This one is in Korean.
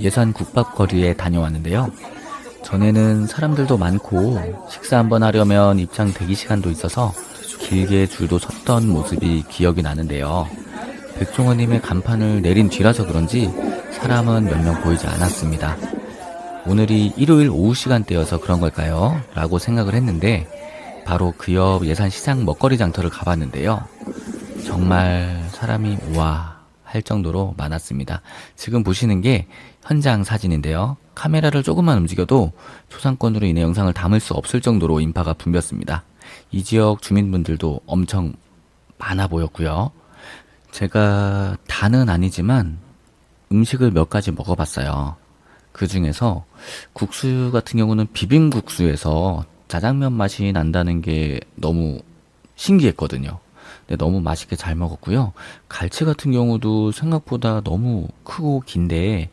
예산 국밥 거리에 다녀왔는데요. 전에는 사람들도 많고 식사 한번 하려면 입장 대기 시간도 있어서 길게 줄도 섰던 모습이 기억이 나는데요. 백종원님의 간판을 내린 뒤라서 그런지 사람은 몇 명 보이지 않았습니다. 오늘이 일요일 오후 시간대여서 그런 걸까요? 라고 생각을 했는데 바로 그 옆 예산 시장 먹거리 장터를 가봤는데요. 정말 사람이 우와 할 정도로 많았습니다. 지금 보시는 게 현장 사진인데요. 카메라를 조금만 움직여도 초상권으로 인해 영상을 담을 수 없을 정도로 인파가 붐볐습니다. 이 지역 주민분들도 엄청 많아 보였고요. 제가 다는 아니지만 음식을 몇 가지 먹어봤어요. 그 중에서 국수 같은 경우는 비빔국수에서 짜장면 맛이 난다는 게 너무 신기했거든요. 근데 너무 맛있게 잘 먹었고요. 갈치 같은 경우도 생각보다 너무 크고 긴데